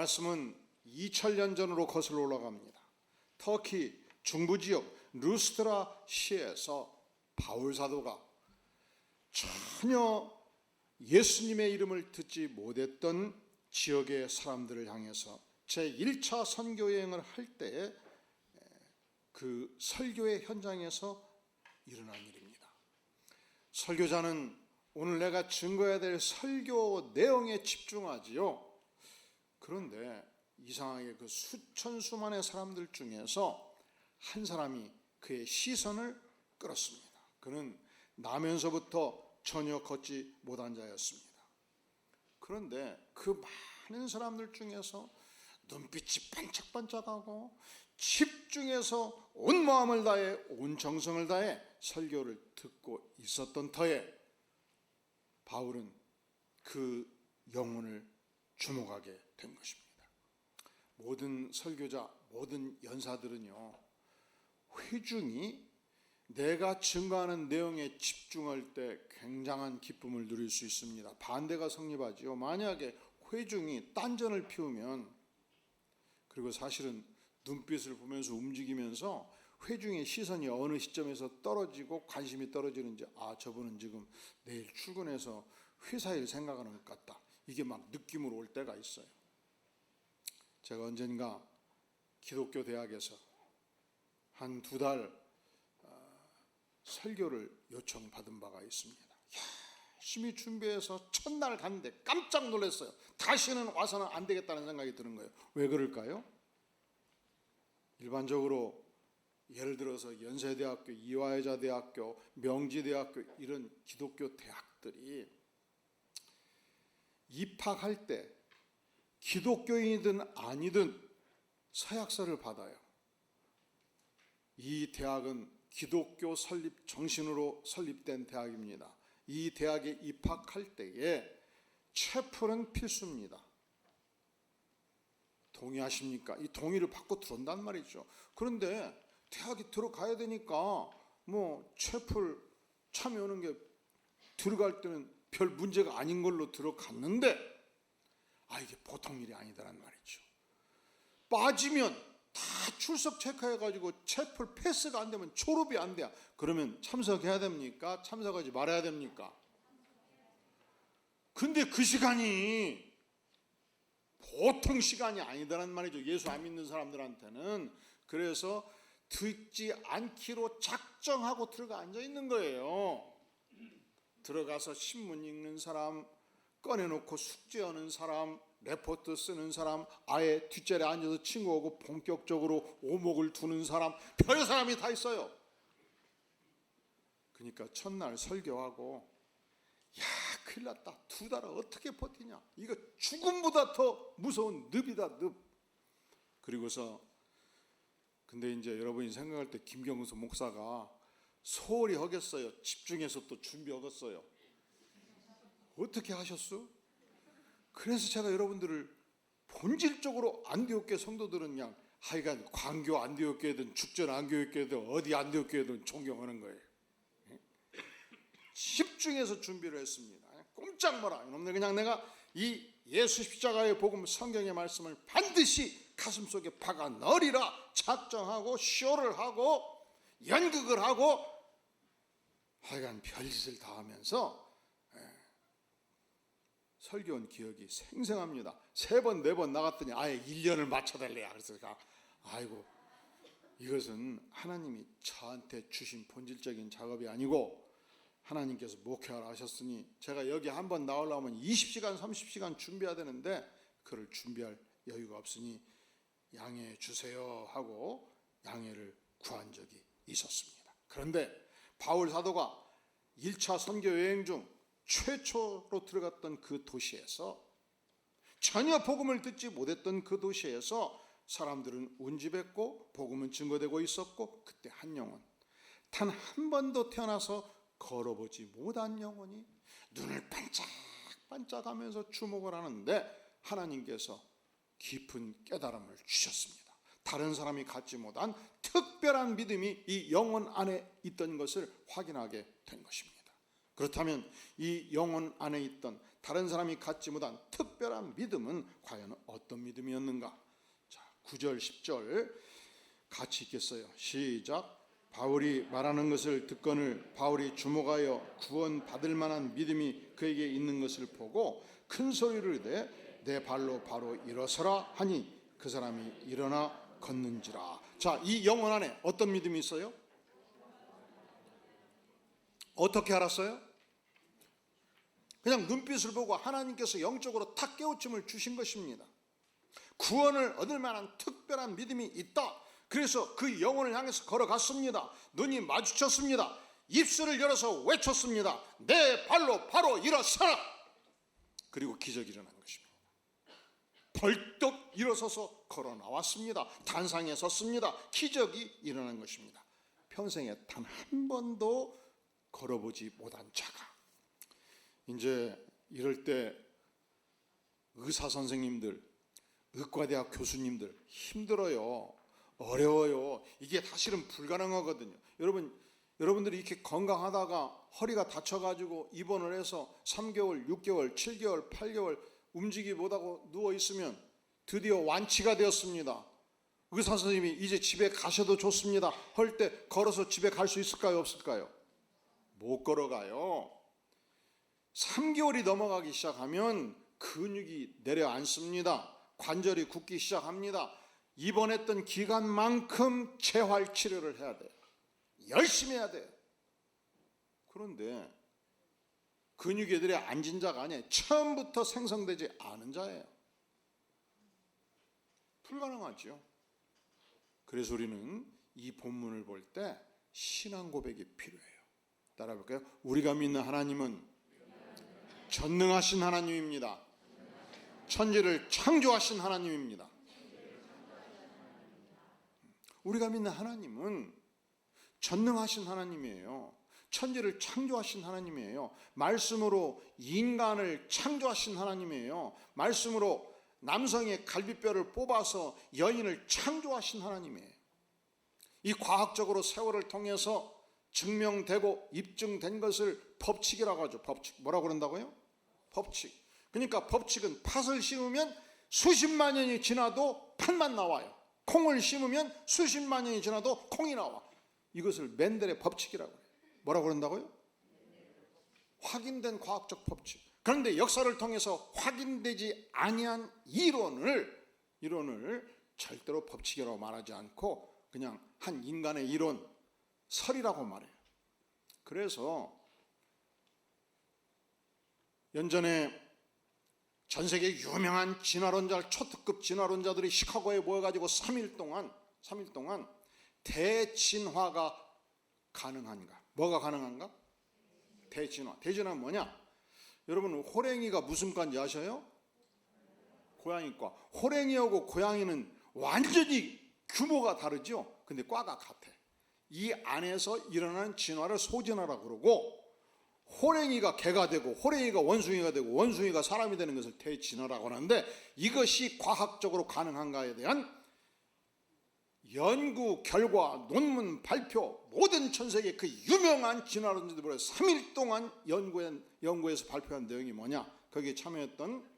말씀은 2000년 전으로 거슬러 올라갑니다. 터키 중부 지역 루스트라 시에서 바울 사도가 전혀 예수님의 이름을 듣지 못했던 지역의 사람들을 향해서 제 1차 선교 여행을 할 때에 그 설교의 현장에서 일어난 일입니다. 설교자는 오늘 내가 증거해야 될 설교 내용에 집중하지요. 그런데 이상하게 그 수천 수만의 사람들 중에서 한 사람이 그의 시선을 끌었습니다. 그는 나면서부터 전혀 걷지 못한 자였습니다. 그런데 그 많은 사람들 중에서 눈빛이 반짝반짝하고 집중해서 온 마음을 다해 온 정성을 다해 설교를 듣고 있었던 터에 바울은 그 영혼을 주목하게 된 것입니다. 모든 설교자, 모든 연사들은요, 회중이 내가 증거하는 내용에 집중할 때 굉장한 기쁨을 누릴 수 있습니다. 반대가 성립하지요. 만약에 회중이 딴전을 피우면 그리고 사실은 눈빛을 보면서 움직이면서 회중의 시선이 어느 시점에서 떨어지고 관심이 떨어지는지 아 저분은 지금 내일 출근해서 회사 일 생각하는 것 같다. 이게 막 느낌으로 올 때가 있어요. 제가 언젠가 기독교 대학에서 한 두 달 설교를 요청받은 바가 있습니다. 열심히 준비해서 첫날 갔는데 깜짝 놀랐어요. 다시는 와서는 안 되겠다는 생각이 드는 거예요. 왜 그럴까요? 일반적으로 예를 들어서 연세대학교, 이화여자대학교, 명지대학교 이런 기독교 대학들이 입학할 때 기독교인이든 아니든 서약서를 받아요. 이 대학은 기독교 설립 정신으로 설립된 대학입니다. 이 대학에 입학할 때에 채플은 필수입니다. 동의하십니까? 이 동의를 받고 들어온단 말이죠. 그런데 대학에 들어가야 되니까 뭐 채플 참여하는 게 들어갈 때는 별 문제가 아닌 걸로 들어갔는데 아 이게 보통 일이 아니다란 말이죠. 빠지면 다 출석 체크해 가지고 채플 패스가 안 되면 졸업이 안 돼요. 그러면 참석해야 됩니까? 참석하지 말아야 됩니까? 근데 그 시간이 보통 시간이 아니다란 말이죠. 예수 안 믿는 사람들한테는 그래서 듣지 않기로 작정하고 들어가 앉아 있는 거예요. 들어가서 신문 읽는 사람, 꺼내놓고 숙제하는 사람, 레포트 쓰는 사람, 아예 뒷자리에 앉아서 친구하고 본격적으로 오목을 두는 사람, 별 사람이 다 있어요. 그러니까 첫날 설교하고 야 큰일 났다. 두 달을 어떻게 버티냐? 이거 죽음보다 더 무서운 늪이다 늪. 그리고서 근데 이제 여러분이 생각할 때 김경수 목사가 소홀히 하겠어요. 집중해서 또 준비하겠어요 어떻게 하셨어? 그래서 제가 여러분들을 본질적으로 안디옥교 성도들은 그냥 하여간 광교 안디옥교회든 축전 안디옥교회든 어디 안디옥교회든 존경하는 거예요 집중해서 준비를 했습니다. 꼼짝 마라. 이놈들 그냥 내가 이 예수 십자가의 복음 성경의 말씀을 반드시 가슴 속에 박아 넣으리라 작정하고 쇼를 하고 연극을 하고 하여간 별짓을 다 하면서 예, 설교한 기억이 생생합니다. 세 번, 네 번 나갔더니 아예 1년을 맞춰달래야. 그래서 아이고 이것은 하나님이 저한테 주신 본질적인 작업이 아니고 하나님께서 목회하라 하셨으니 제가 여기 한 번 나오려면 20시간, 30시간 준비해야 되는데 그를 준비할 여유가 없으니 양해해 주세요 하고 양해를 구한 적이 있었습니다. 그런데 바울 사도가 1차 선교 여행 중 최초로 들어갔던 그 도시에서 전혀 복음을 듣지 못했던 그 도시에서 사람들은 운집했고 복음은 증거되고 있었고 그때 한 영혼 단 한 번도 태어나서 걸어보지 못한 영혼이 눈을 반짝반짝하면서 주목을 하는데 하나님께서 깊은 깨달음을 주셨습니다. 다른 사람이 갖지 못한 특별한 믿음이 이 영혼 안에 있던 것을 확인하게 된 것입니다. 그렇다면 이 영혼 안에 있던 다른 사람이 갖지 못한 특별한 믿음은 과연 어떤 믿음이었는가? 자, 9절, 10절 같이 읽겠어요. 시작. 바울이 말하는 것을 듣거늘 바울이 주목하여 구원 받을 만한 믿음이 그에게 있는 것을 보고 큰 소리를 이르되 내 발로 바로 일어서라 하니 그 사람이 일어나 걷는지라. 자, 이 영혼 안에 어떤 믿음이 있어요? 어떻게 알았어요? 그냥 눈빛을 보고 하나님께서 영적으로 탁 깨우침을 주신 것입니다. 구원을 얻을 만한 특별한 믿음이 있다. 그래서 그 영혼을 향해서 걸어갔습니다. 눈이 마주쳤습니다. 입술을 열어서 외쳤습니다. 내 발로 바로 일어서라. 그리고 기적이 일어난 것입니다. 벌떡 일어서서 걸어 나왔습니다. 단상에 섰습니다. 기적이 일어난 것입니다. 평생에 단 한 번도 걸어보지 못한 자가 이제 이럴 때 의사 선생님들, 의과대학 교수님들 힘들어요. 어려워요. 이게 사실은 불가능하거든요. 여러분, 여러분들이 이렇게 건강하다가 허리가 다쳐가지고 입원을 해서 3개월, 6개월, 7개월, 8개월 움직이 못하고 누워 있으면 드디어 완치가 되었습니다. 의사 선생님이 이제 집에 가셔도 좋습니다. 할때 걸어서 집에 갈 수 있을까요? 없을까요? 못 걸어가요. 3개월이 넘어가기 시작하면 근육이 내려앉습니다. 관절이 굳기 시작합니다. 입원했던 기간만큼 재활 치료를 해야 돼요. 열심히 해야 돼요. 그런데 근육이 애들이 앉은 자가 아니에요. 처음부터 생성되지 않은 자예요. 불가능하죠. 그래서 우리는 이 본문을 볼 때 신앙 고백이 필요해요. 따라 볼까요? 우리가 믿는 하나님은 전능하신 하나님입니다. 천지를 창조하신 하나님입니다. 우리가 믿는 하나님은 전능하신 하나님이에요. 천지를 창조하신 하나님이에요. 말씀으로 인간을 창조하신 하나님이에요. 말씀으로 남성의 갈비뼈를 뽑아서 여인을 창조하신 하나님이에요. 이 과학적으로 세월을 통해서 증명되고 입증된 것을 법칙이라고 하죠. 법칙. 뭐라고 그런다고요? 법칙. 그러니까 법칙은 팥을 심으면 수십만 년이 지나도 팥만 나와요. 콩을 심으면 수십만 년이 지나도 콩이 나와. 이것을 맨델의 법칙이라고 해요. 뭐라고 그런다고요? 확인된 과학적 법칙. 그런데 역사를 통해서 확인되지 아니한 이론을 이론을 절대로 법칙이라고 말하지 않고 그냥 한 인간의 이론 설이라고 말해요. 그래서 연전에 전 세계 유명한 진화론자, 초특급 진화론자들이 시카고에 모여가지고 3일 동안, 3일 동안 대진화가 가능한가? 뭐가 가능한가? 대진화. 대진화는 뭐냐? 여러분, 호랭이가 무슨 과인지 아셔요? 고양이과. 호랭이하고 고양이는 완전히 규모가 다르죠? 근데 과가 같아. 이 안에서 일어나는 진화를 소진화라고 그러고, 호랭이가 개가 되고 호랭이가 원숭이가 되고 원숭이가 사람이 되는 것을 대진화라고 하는데 이것이 과학적으로 가능한가에 대한 연구 결과 논문 발표 모든 전 세계 그 유명한 진화론자들이 3일 동안 연구한 연구에서 발표한 내용이 뭐냐? 거기에 참여했던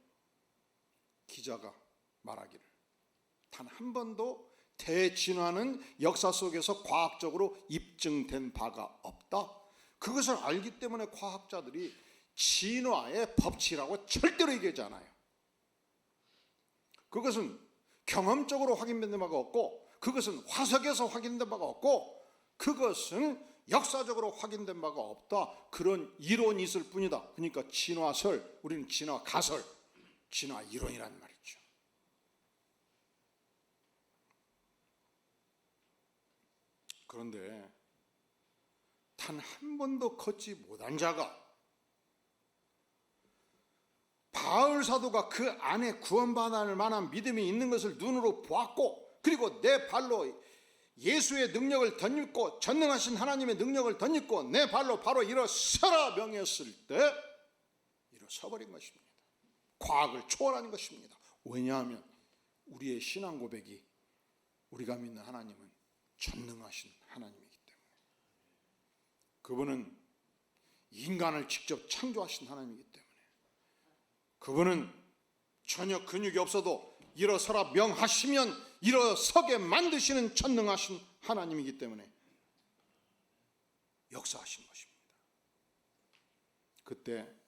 기자가 말하기를 단 한 번도 대진화는 역사 속에서 과학적으로 입증된 바가 없다. 그것을 알기 때문에 과학자들이 진화의 법칙이라고 절대로 얘기하지 않아요. 그것은 경험적으로 확인된 바가 없고 그것은 화석에서 확인된 바가 없고 그것은 역사적으로 확인된 바가 없다. 그런 이론이 있을 뿐이다. 그러니까 진화설, 우리는 진화 가설, 진화 이론이란 말이죠. 그런데 단 한 번도 걷지 못한 자가 바울 사도가 그 안에 구원받을 만한 믿음이 있는 것을 눈으로 보았고 그리고 내 발로 예수의 능력을 덧입고 전능하신 하나님의 능력을 덧입고 내 발로 바로 일어서라 명했을 때 일어서버린 것입니다. 과학을 초월하는 것입니다. 왜냐하면 우리의 신앙 고백이 우리가 믿는 하나님은 전능하신 하나님이기 때문에 그분은 인간을 직접 창조하신 하나님이기 때문에 그분은 전혀 근육이 없어도 일어서라 명하시면 일어서게 만드시는 전능하신 하나님이기 때문에 역사하신 것입니다. 그때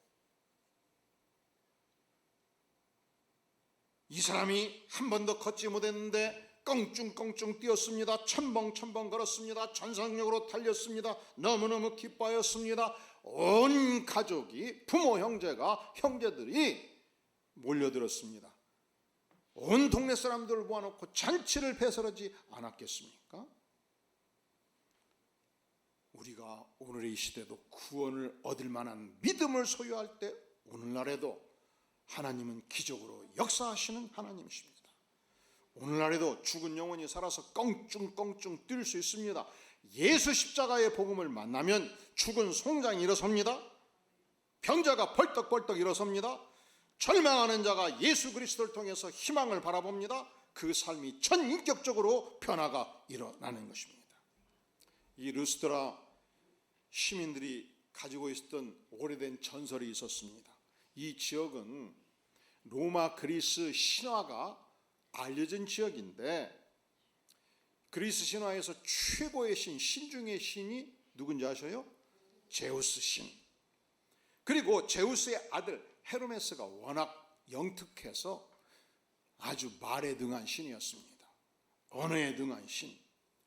이 사람이 한 번도 걷지 못했는데 껑충껑충 뛰었습니다. 첨벙첨벙 걸었습니다. 전속력으로 달렸습니다. 너무너무 기뻐하였습니다. 온 가족이 부모 형제가 형제들이 몰려들었습니다. 온 동네 사람들을 모아놓고 잔치를 배설하지 않았겠습니까? 우리가 오늘의 이 시대도 구원을 얻을 만한 믿음을 소유할 때 오늘날에도 하나님은 기적으로 역사하시는 하나님이십니다. 오늘날에도 죽은 영혼이 살아서 껑충껑충 뛸 수 있습니다. 예수 십자가의 복음을 만나면 죽은 송장이 일어섭니다. 병자가 벌떡벌떡 일어섭니다. 절망하는 자가 예수 그리스도를 통해서 희망을 바라봅니다. 그 삶이 전인격적으로 변화가 일어나는 것입니다. 이 루스드라 시민들이 가지고 있었던 오래된 전설이 있었습니다. 이 지역은 로마 그리스 신화가 알려진 지역인데 그리스 신화에서 최고의 신, 신 중의 신이 누군지 아셔요? 제우스 신. 그리고 제우스의 아들 헤르메스가 워낙 영특해서 아주 말에 등한 신이었습니다. 언어에 등한 신.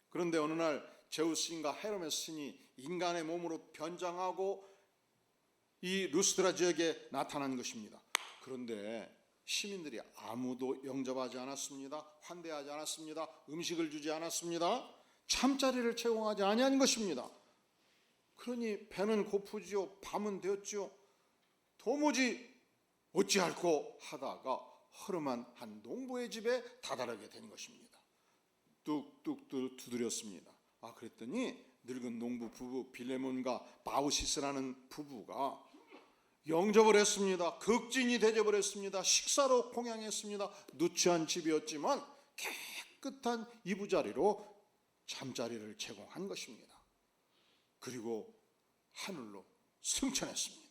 그런데 어느 날 제우스 신과 헤르메스 신이 인간의 몸으로 변장하고 이 루스드라 지역에 나타난 것입니다. 그런데 시민들이 아무도 영접하지 않았습니다. 환대하지 않았습니다. 음식을 주지 않았습니다. 잠자리를 제공하지 아니한 것입니다. 그러니 배는 고프지요. 밤은 되었지요. 도무지 어찌할꼬 하다가 허름한 한 농부의 집에 다다르게 된 것입니다. 뚝뚝 두드렸습니다. 아 그랬더니 늙은 농부 부부 빌레몬과 바우시스라는 부부가 영접을 했습니다. 극진히 대접을 했습니다. 식사로 공양했습니다. 누추한 집이었지만 깨끗한 이부자리로 잠자리를 제공한 것입니다. 그리고 하늘로 승천했습니다.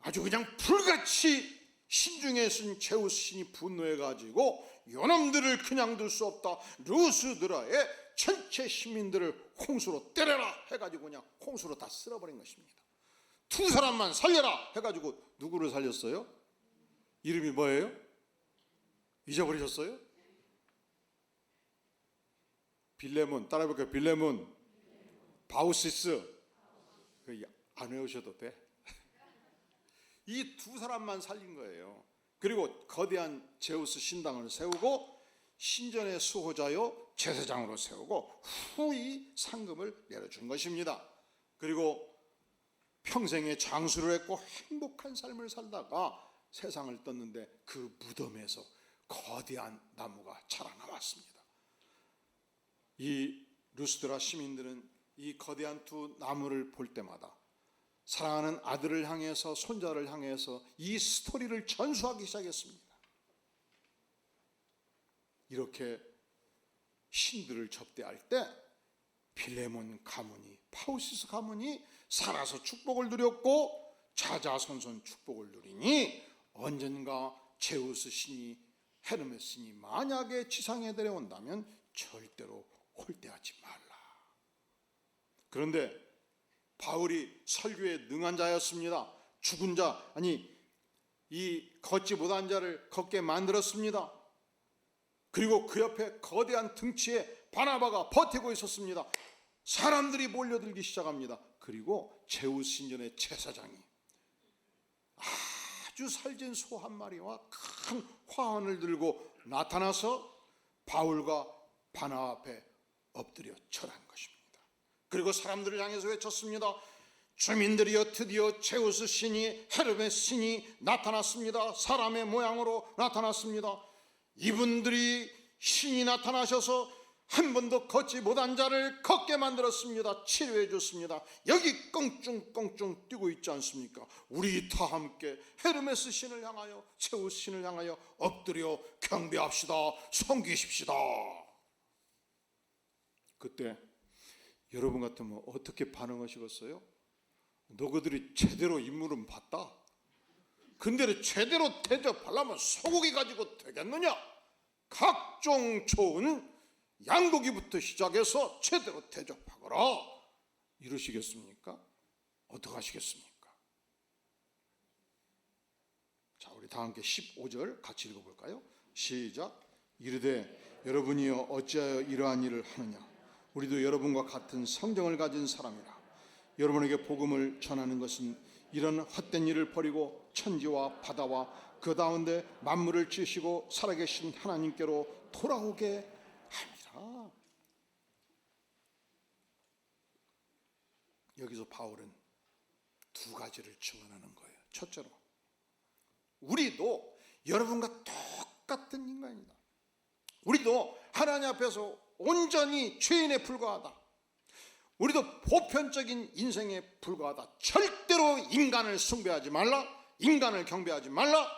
아주 그냥 불같이 신중에 쓴 제우스 신이 분노해 가지고 요놈들을 그냥 둘 수 없다. 루스드라의 전체 시민들을 홍수로 때려라 해가지고 그냥 홍수로 다 쓸어버린 것입니다. 두 사람만 살려라 해가지고 누구를 살렸어요? 이름이 뭐예요? 잊어버리셨어요? 빌레몬 따라해볼까요? 빌레몬 바우시스 그안 외우셔도 돼. 이 두 사람만 살린 거예요. 그리고 거대한 제우스 신당을 세우고 신전의 수호자요 제사장으로 세우고 후이 상금을 내려준 것입니다. 그리고 평생에 장수를 했고 행복한 삶을 살다가 세상을 떴는데 그 무덤에서 거대한 나무가 자라나왔습니다. 이 루스드라 시민들은 이 거대한 두 나무를 볼 때마다 사랑하는 아들을 향해서 손자를 향해서 이 스토리를 전수하기 시작했습니다. 이렇게 신들을 접대할 때 필레몬 가문이 파우시스 가문이 살아서 축복을 누렸고 자자손손 축복을 누리니 언젠가 제우스 신이 헤르메스 신이 만약에 지상에 내려온다면 절대로 홀대하지 말라. 그런데 바울이 설교에 능한 자였습니다. 죽은 자 아니 이 걷지 못한 자를 걷게 만들었습니다. 그리고 그 옆에 거대한 등치에 바나바가 버티고 있었습니다. 사람들이 몰려들기 시작합니다. 그리고 제우스 신전의 제사장이 아주 살진 소한 마리와 큰 화환을 들고 나타나서 바울과 바나 앞에 엎드려 절한 것입니다. 그리고 사람들을 향해서 외쳤습니다. 주민들이여 드디어 제우스 신이 헤르메스 신이 나타났습니다. 사람의 모양으로 나타났습니다. 이분들이 신이 나타나셔서 한 번도 걷지 못한 자를 걷게 만들었습니다. 치료해 줬습니다. 여기 껑충껑충 뛰고 있지 않습니까? 우리 다 함께 헤르메스 신을 향하여 제우스 신을 향하여 엎드려 경배합시다. 섬기십시다. 그때 여러분 같으면 어떻게 반응하시겠어요? 너희들이 제대로 인물은 봤다. 근데 제대로 대접하려면 소고기 가지고 되겠느냐? 각종 좋은 양고기부터 시작해서 제대로 대접하거라. 이러시겠습니까? 어떻게 하시겠습니까? 자, 우리 다 함께 15절 같이 읽어볼까요? 시작. 이르되 여러분이여 어찌하여 이러한 일을 하느냐? 우리도 여러분과 같은 성정을 가진 사람이라. 여러분에게 복음을 전하는 것은 이런 헛된 일을 버리고 천지와 바다와 그 가운데 만물을 지으시고 살아계신 하나님께로 돌아오게 다. 여기서 바울은 두 가지를 증언하는 거예요. 첫째로 우리도 여러분과 똑같은 인간이다. 우리도 하나님 앞에서 온전히 죄인에 불과하다. 우리도 보편적인 인생에 불과하다. 절대로 인간을 숭배하지 말라. 인간을 경배하지 말라.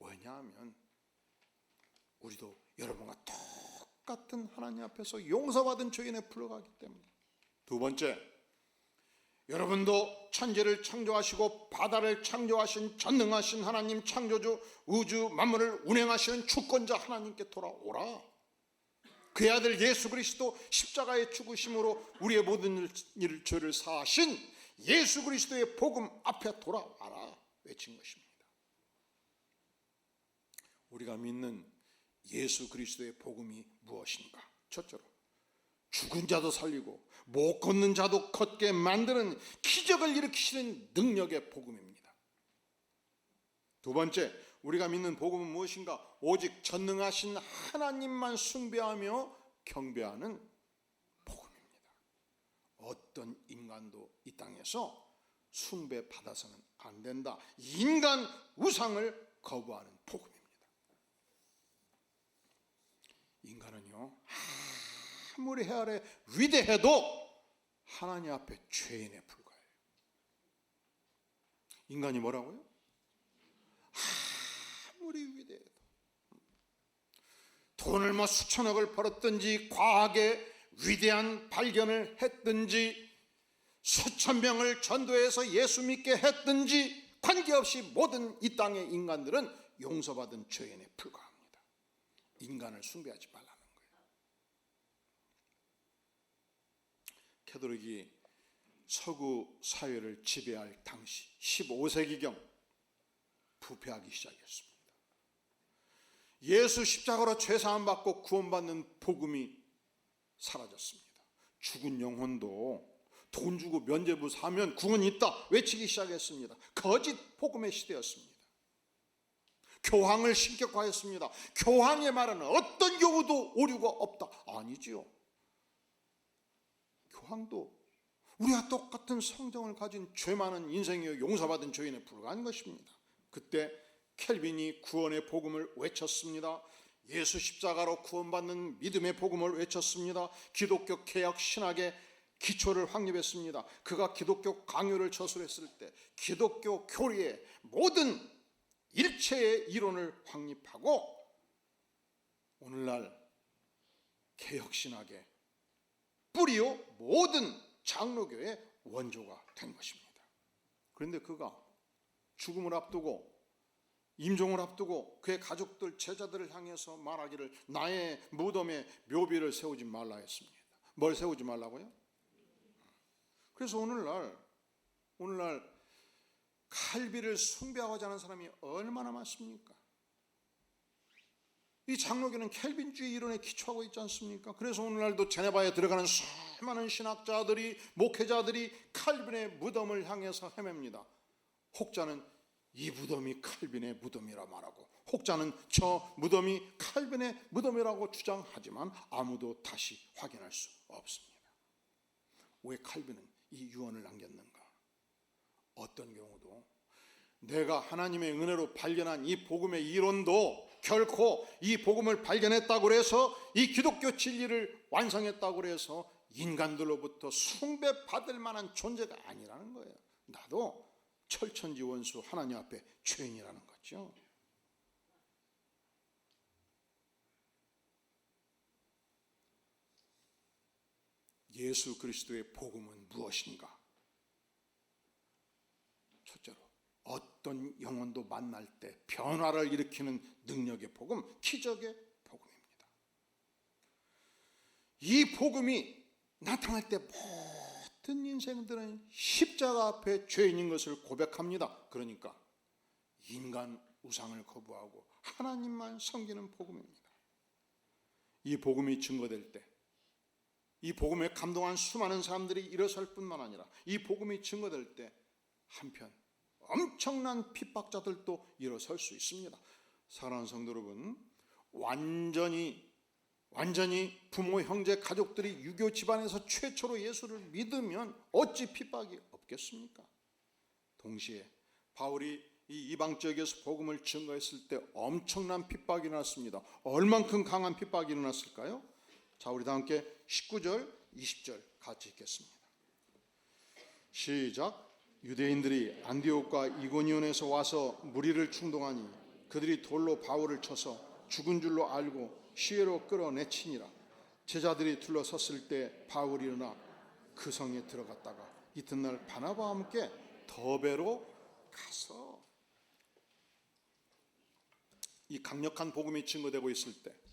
왜냐하면 우리도 여러분과 똑 같은 하나님 앞에서 용서받은 죄인에 불과하기 때문에. 두 번째, 여러분도 천지를 창조하시고 바다를 창조하신 전능하신 하나님 창조주 우주 만물을 운행하시는 주권자 하나님께 돌아오라. 그의 아들 예수 그리스도 십자가의 죽으심으로 우리의 모든 일 죄를 사하신 예수 그리스도의 복음 앞에 돌아와라 외친 것입니다. 우리가 믿는 예수 그리스도의 복음이 무엇인가? 첫째로 죽은 자도 살리고 못 걷는 자도 걷게 만드는 기적을 일으키시는 능력의 복음입니다. 두 번째, 우리가 믿는 복음은 무엇인가? 오직 전능하신 하나님만 숭배하며 경배하는 복음입니다. 어떤 인간도 이 땅에서 숭배 받아서는 안 된다. 인간 우상을 거부하는 복음입니다. 인간은요, 아무리 해아래 위대해도 하나님 앞에 죄인에 불과해요. 인간이 뭐라고요? 아무리 위대해도 돈을 뭐 수천억을 벌었든지 과학에 위대한 발견을 했든지 수천 명을 전도해서 예수 믿게 했든지 관계없이 모든 이 땅의 인간들은 용서받은 죄인에 불과합니다. 인간을 숭배하지 말라는 거예요. 캐도릭이 서구 사회를 지배할 당시 15세기경 부패하기 시작했습니다. 예수 십자가로 죄사함 받고 구원받는 복음이 사라졌습니다. 죽은 영혼도 돈 주고 면죄부 사면 구원이 있다 외치기 시작했습니다. 거짓 복음의 시대였습니다. 교황을 신격화했습니다. 교황의 말은 어떤 경우도 오류가 없다. 아니지요. 교황도 우리와 똑같은 성정을 가진 죄 많은 인생에 용서받은 죄인에 불과한 것입니다. 그때 켈빈이 구원의 복음을 외쳤습니다. 예수 십자가로 구원받는 믿음의 복음을 외쳤습니다. 기독교 개혁 신학의 기초를 확립했습니다. 그가 기독교 강요를 저술했을 때 기독교 교리의 모든 일체의 이론을 확립하고 오늘날 개혁 신학의 뿌리요 모든 장로교의 원조가 된 것입니다. 그런데 그가 죽음을 앞두고 임종을 앞두고 그의 가족들 제자들을 향해서 말하기를 나의 무덤에 묘비를 세우지 말라 했습니다. 뭘 세우지 말라고요? 그래서 오늘날 오늘날 칼비를 숭배하고자 하는 사람이 얼마나 많습니까? 이 장로교는 켈빈주의 이론에 기초하고 있지 않습니까? 그래서 오늘날도 제네바에 들어가는 수많은 신학자들이 목회자들이 칼빈의 무덤을 향해서 헤맵니다. 혹자는 이 무덤이 칼빈의 무덤이라 말하고 혹자는 저 무덤이 칼빈의 무덤이라고 주장하지만 아무도 다시 확인할 수 없습니다. 왜 칼빈은 이 유언을 남겼는가? 어떤 경우도 내가 하나님의 은혜로 발견한 이 복음의 이론도 결코 이 복음을 발견했다고 해서 이 기독교 진리를 완성했다고 해서 인간들로부터 숭배받을 만한 존재가 아니라는 거예요. 나도 철천지 원수 하나님 앞에 죄인이라는 거죠. 예수 그리스도의 복음은 무엇인가? 첫째로 어떤 영혼도 만날 때 변화를 일으키는 능력의 복음, 기적의 복음입니다. 이 복음이 나타날 때 모든 인생들은 십자가 앞에 죄인인 것을 고백합니다. 그러니까 인간 우상을 거부하고 하나님만 섬기는 복음입니다. 이 복음이 증거될 때, 이 복음에 감동한 수많은 사람들이 일어설 뿐만 아니라 이 복음이 증거될 때 한편 엄청난 핍박자들도 일어설 수 있습니다. 사랑하는 성도 여러분, 완전히 완전히 부모, 형제, 가족들이 유교 집안에서 최초로 예수를 믿으면 어찌 핍박이 없겠습니까? 동시에 바울이 이 이방 지역에서 복음을 증거했을 때 엄청난 핍박이 일어났습니다. 얼만큼 강한 핍박이 일어났을까요? 자, 우리 다 함께 19절, 20절 같이 읽겠습니다. 시작. 유대인들이 안디옥과 이고니온에서 와서 무리를 충동하니 그들이 돌로 바울을 쳐서 죽은 줄로 알고 시외로 끌어내치니라. 제자들이 둘러섰을 때 바울이 일어나 그 성에 들어갔다가 이튿날 바나바와 함께 더베로 가서 이 강력한 복음이 증거되고 있을 때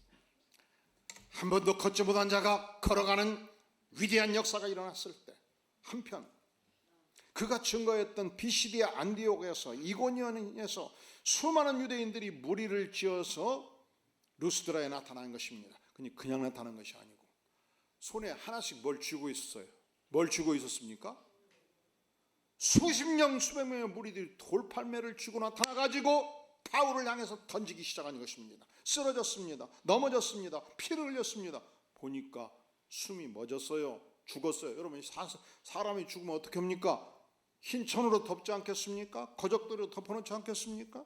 한 번도 걷지 못한 자가 걸어가는 위대한 역사가 일어났을 때 한편 그가 증거했던 비시디아 안디옥에서 이고니온에서 수많은 유대인들이 무리를 지어서 루스드라에 나타난 것입니다. 그냥 나타난 것이 아니고 손에 하나씩 뭘 쥐고 있었어요. 뭘 쥐고 있었습니까? 수십 명 수백 명의 무리들이 돌팔매를 쥐고 나타나 가지고 바울을 향해서 던지기 시작한 것입니다. 쓰러졌습니다. 넘어졌습니다. 피를 흘렸습니다. 보니까 숨이 멎었어요. 죽었어요. 여러분 사, 사람이 죽으면 어떻게 합니까? 흰 천으로 덮지 않겠습니까? 거적들로 덮어놓지 않겠습니까?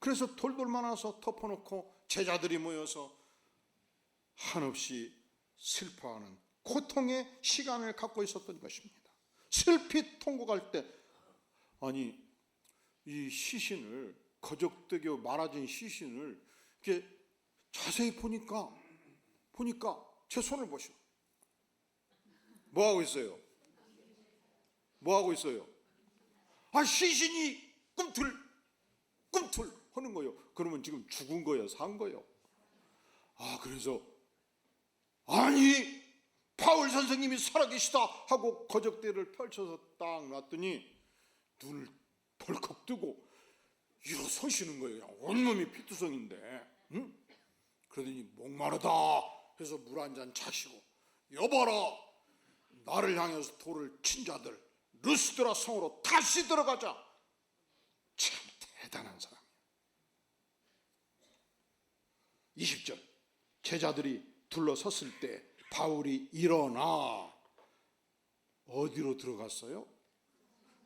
그래서 돌돌 많아서 덮어놓고 제자들이 모여서 한없이 슬퍼하는 고통의 시간을 갖고 있었던 것입니다. 슬피 통곡할 때 아니 이 시신을 거적되게 말아진 시신을 이렇게 자세히 보니까 보니까 제 손을 보시오. 뭐 하고 있어요? 뭐 하고 있어요? 아 시신이 꿈틀 꿈틀 하는 거예요. 그러면 지금 죽은 거예요, 산 거예요. 아 그래서 아니 파울 선생님이 살아계시다 하고 거적대를 펼쳐서 딱 놨더니 눈을 벌컥 뜨고 일어서시는 거예요. 온몸이 피투성인데, 응? 그러더니 목마르다 해서 물 한 잔 차시고 여봐라 나를 향해서 돌을 친 자들 루스드라 성으로 다시 들어가자. 참 대단한 사람이야. 20절 제자들이 둘러섰을 때 바울이 일어나 어디로 들어갔어요?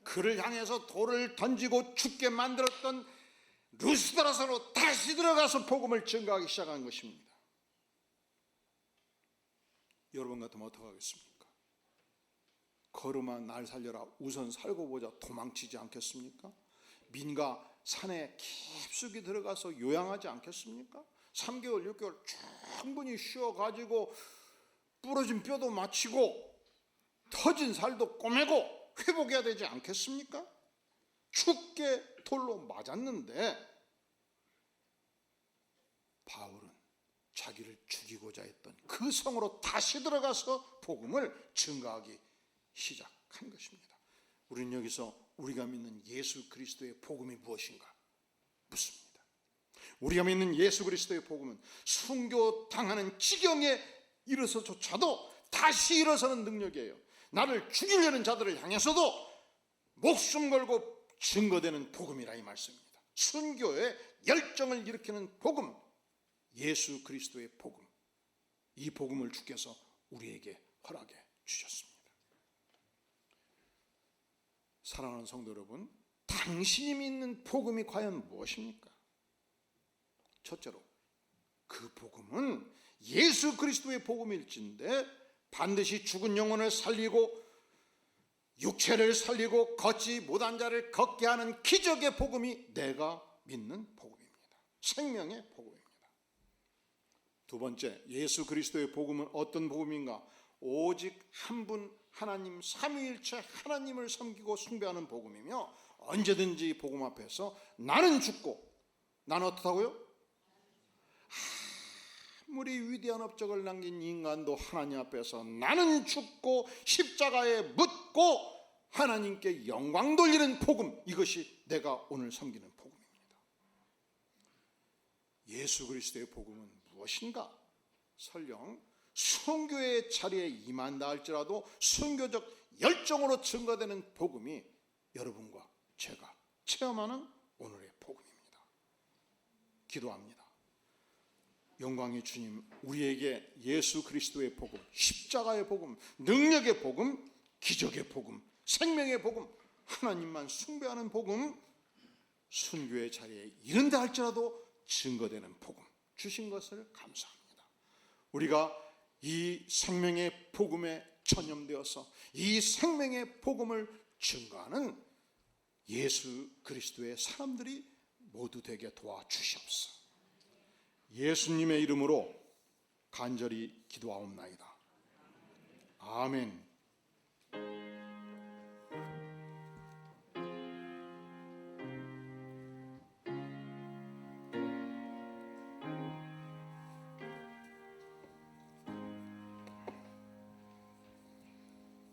그를 향해서 돌을 던지고 죽게 만들었던 루스드라서로 다시 들어가서 복음을 증거하기 시작한 것입니다. 여러분 같으면 어떻게 하겠습니까? 걸음아 날 살려라 우선 살고 보자 도망치지 않겠습니까? 민가 산에 깊숙이 들어가서 요양하지 않겠습니까? 3개월 6개월 충분히 쉬어가지고 부러진 뼈도 맞추고 터진 살도 꼬매고 회복해야 되지 않겠습니까? 죽게 돌로 맞았는데 바울은 자기를 죽이고자 했던 그 성으로 다시 들어가서 복음을 증거하기 시작한 것입니다. 우리는 여기서 우리가 믿는 예수 그리스도의 복음이 무엇인가 묻습니다. 우리가 믿는 예수 그리스도의 복음은 순교 당하는 지경에 이르서조차도 다시 일어서는 능력이에요. 나를 죽이려는 자들을 향해서도 목숨 걸고 증거되는 복음이라 이 말씀입니다. 순교의 열정을 일으키는 복음, 예수 그리스도의 복음. 이 복음을 주께서 우리에게 허락해 주셨습니다. 사랑하는 성도 여러분, 당신이 믿는 복음이 과연 무엇입니까? 첫째로 그 복음은 예수 그리스도의 복음일진데 반드시 죽은 영혼을 살리고 육체를 살리고 걷지 못한 자를 걷게 하는 기적의 복음이 내가 믿는 복음입니다. 생명의 복음입니다. 두 번째, 예수 그리스도의 복음은 어떤 복음인가? 오직 한 분 하나님 삼위일체 하나님을 섬기고 숭배하는 복음이며 언제든지 복음 앞에서 나는 죽고 나는 어떻다고요? 아무리 위대한 업적을 남긴 인간도 하나님 앞에서 나는 죽고 십자가에 묻고 하나님께 영광 돌리는 복음 이것이 내가 오늘 섬기는 복음입니다. 예수 그리스도의 복음은 무엇인가? 설령 순교의 자리에 임한다 할지라도 순교적 열정으로 증거되는 복음이 여러분과 제가 체험하는 오늘의 복음입니다. 기도합니다. 영광의 주님, 우리에게 예수 그리스도의 복음, 십자가의 복음, 능력의 복음, 기적의 복음, 생명의 복음, 하나님만 숭배하는 복음, 순교의 자리에 이른다 할지라도 증거되는 복음 주신 것을 감사합니다. 우리가 이 생명의 복음에 전념되어서 이 생명의 복음을 증거하는 예수 그리스도의 사람들이 모두 되게 도와주시옵소서. 예수님의 이름으로 간절히 기도하옵나이다. 아멘.